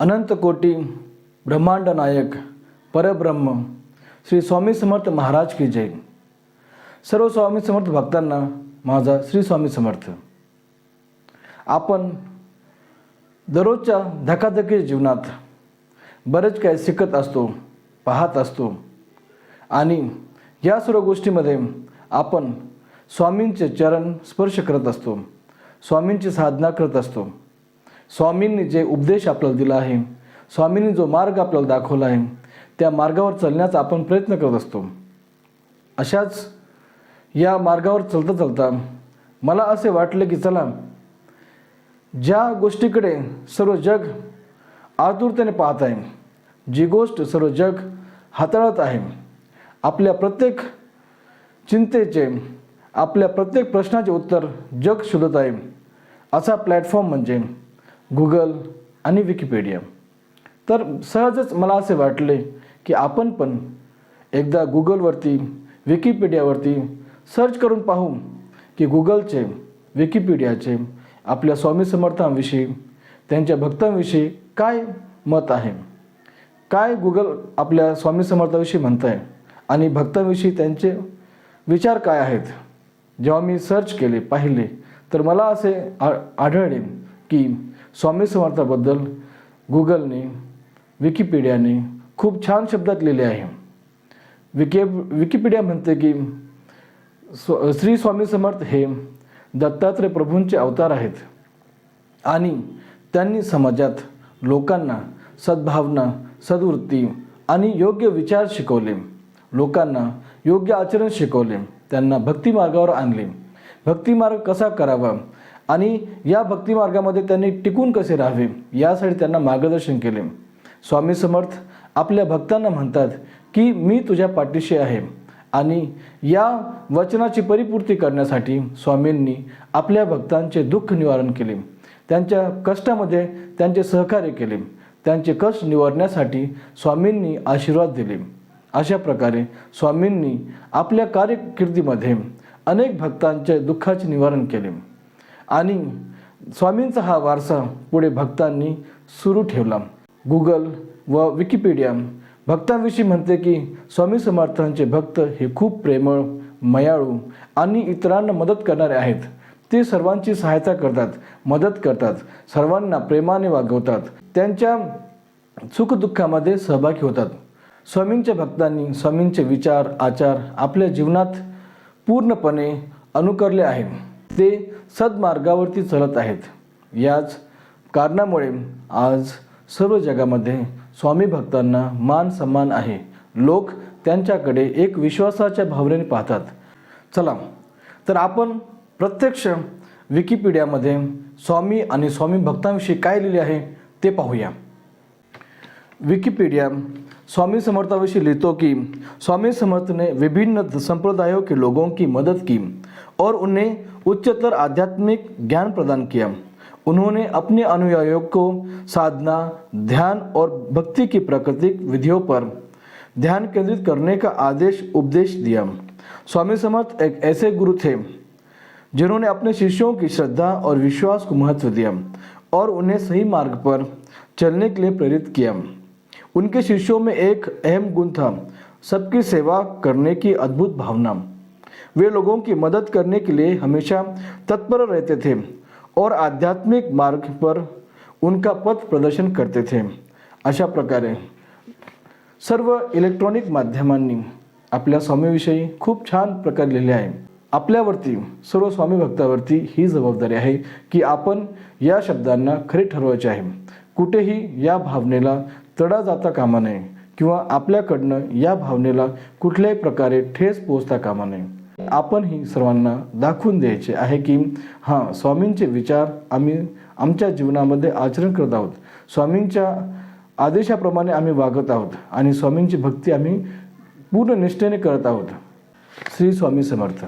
अनंत कोटी ब्रह्मांड नायक परब्रह्म श्री स्वामी समर्थ महाराज की जय. सर्व स्वामी समर्थ भक्तांना माझा श्री स्वामी समर्थ. आपण दररोजच्या धकाधकी जीवनात बरेच काही शिकत असतो पाहत असतो आणि या सर्व गोष्टीमध्ये आपण स्वामींचे चरण स्पर्श करत असतो स्वामींची साधना करत असतो. स्वामींनी जे उपदेश आपल्याला दिला आहे स्वामींनी जो मार्ग आपल्याला दाखवला आहे त्या मार्गावर चालण्याचा आपण प्रयत्न करत असतो. अशाच या मार्गावर चालता चलता मला असे वाटलं की चला ज्या गोष्टीकडे सर्व जग आतुरतेने पाहत आहे जी गोष्ट सर्व जग हाताळत आहे आपल्या प्रत्येक चिंतेचे आपल्या प्रत्येक प्रश्नाचे उत्तर जग शोधत आहे असा प्लॅटफॉर्म म्हणजे गुगल आणि विकिपीडिया. तर सहजच मला असे वाटले की आपण पण एकदा गुगलवरती विकिपीडियावरती सर्च करून पाहू की गुगलचे विकिपीडियाचे आपल्या स्वामी समर्थांविषयी त्यांच्या भक्तांविषयी काय मत आहे? काय गुगल आपल्या स्वामी समर्थाविषयी म्हणत आहे आणि भक्तांविषयी त्यांचे विचार काय आहेत? जेव्हा मी सर्च केले पाहिले तर मला असे आ आढळले की स्वामी समर्थाबद्दल गुगलने विकिपीडियाने खूप छान शब्दात लिहिले आहे. विके विकिपीडिया म्हणते की स्व श्री स्वामी समर्थ हे दत्तात्रय प्रभूंचे अवतार आहेत. आणि त्यांनी समाजात लोकांना सद्भावना सद्वृत्ती आणि योग्य विचार शिकवले. लोकांना योग्य आचरण शिकवले. त्यांना भक्तिमार्गावर आणले. भक्तिमार्ग कसा करावा? आणि या भक्तिमार्गामध्ये त्यांनी टिकून कसे राहावे यासाठी त्यांना मार्गदर्शन केले. स्वामी समर्थ आपल्या भक्तांना म्हणतात की मी तुझ्या पाठीशी आहे आणि या वचनाची परिपूर्ती करण्यासाठी स्वामींनी आपल्या भक्तांचे दुःख निवारण केले. त्यांच्या कष्टामध्ये त्यांचे सहकार्य केले. त्यांचे कष्ट निवारण्यासाठी स्वामींनी आशीर्वाद दिले. अशा प्रकारे स्वामींनी आपल्या कार्यकिर्दीमध्ये अनेक भक्तांच्या दुःखाचे निवारण केले. आणि स्वामींचा हा वारसा पुढे भक्तांनी सुरू ठेवला. गुगल व विकिपीडिया भक्तांविषयी म्हणते की स्वामी समर्थांचे भक्त हे खूप प्रेमळ मयाळू आणि इतरांना मदत करणारे आहेत. ते सर्वांची सहायता करतात मदत करतात सर्वांना प्रेमाने वागवतात त्यांच्या सुखदुःखामध्ये सहभागी होतात. स्वामींच्या भक्तांनी स्वामींचे विचार आचार आपल्या जीवनात पूर्णपणे अनुकरले आहेत. ते सद्मार्गावरती चालत आहेत. याच कारणामुळे आज सर्व जगामध्ये स्वामी भक्तांना मान सन्मान आहे. लोक त्यांच्याकडे एक विश्वासाच्या भावनेने पाहतात. चला तर आपण प्रत्यक्ष विकिपीडियामध्ये स्वामी आणि स्वामी भक्तांविषयी काय लिहिले आहे ते पाहूया. विकिपीडिया स्वामी समर्थाविषयी लिखतो कि स्वामी समर्थ ने विभिन्न संप्रदायों के लोगों की मदद की और उन्हें उच्चतर आध्यात्मिक ज्ञान प्रदान किया। उन्होंने अपने अनुयायियों को साधना, ध्यान और भक्ति की प्राकृतिक विधियों पर ध्यान केंद्रित करने का आदेश, उपदेश दिया। स्वामी समर्थ एक ऐसे गुरु थे, जिन्होंने अपने शिष्यों की श्रद्धा और विश्वास को महत्व दिया और उन्हें सही मार्ग पर चलने के लिए प्रेरित किया। उनके शिष्यों में एक अहम गुण था, सबकी सेवा करने की अद्भुत भावना। वे लोगों की मदद करने के लिए हमेशा तत्पर रहते थे और आध्यात्मिक मार्ग पर उनका पथ प्रदर्शन करते थे। अशा प्रकारे सर्व इलेक्ट्रॉनिक माध्यमांनी आपल्या स्वामीविषयी खूप छान प्रकारे लिहिले आहे. आपल्यावरती सर्व स्वामी भक्तावरती ही जबाबदारी आहे की आपण या शब्दांना खरे ठरवायचे आहे. कुठेही या भावनेला तडा जाता कामा नये किंवा आपल्याकडनं या भावनेला कुठल्याही प्रकारे ठेस पोचता कामा नये. आपणही सर्वांना दाखवून द्यायचे आहे की हां स्वामींचे विचार आम्ही आमच्या जीवनामध्ये आचरण करत आहोत. स्वामींच्या आदेशाप्रमाणे आम्ही वागत आहोत आणि स्वामींची भक्ती आम्ही पूर्ण निष्ठेने करत आहोत. श्री स्वामी समर्थ.